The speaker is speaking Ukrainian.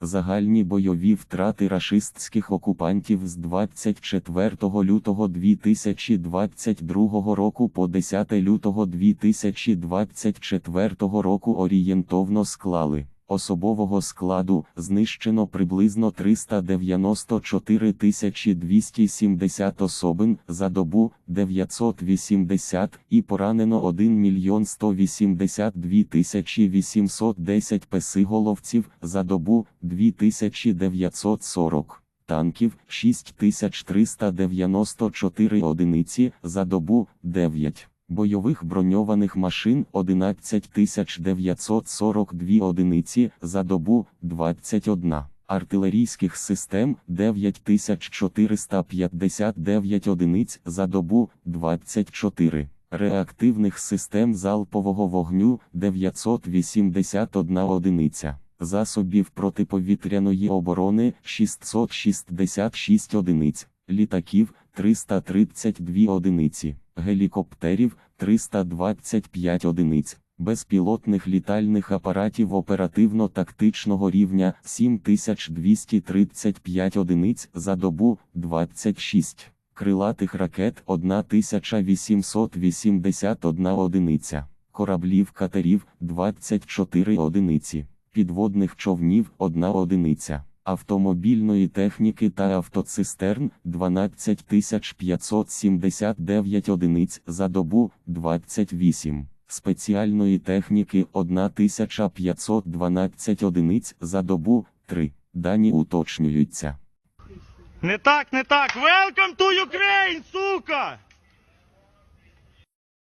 Загальні бойові втрати рашистських окупантів з 24 лютого 2022 року по 10 лютого 2024 року орієнтовно склали. Особового складу знищено приблизно 394 270 особин за добу 980 і поранено 1 мільйон 182 810 песиголовців за добу 2940 танків 6394 одиниці за добу 9. Бойових броньованих машин 11942 одиниці за добу 21, артилерійських систем 9459 одиниць за добу 24, реактивних систем залпового вогню 981 одиниця, засобів протиповітряної оборони 666 одиниць, літаків 332 одиниці гелікоптерів 325 одиниць, безпілотних літальних апаратів оперативно-тактичного рівня 7235 одиниць за добу 26, крилатих ракет 1881 одиниця, кораблів катерів 24 одиниці, підводних човнів 1 одиниця автомобільної техніки та автоцистерн 12579 одиниць за добу 28, спеціальної техніки 1512 одиниць за добу 3. Дані уточнюються. Не так, не так. Welcome to Ukraine!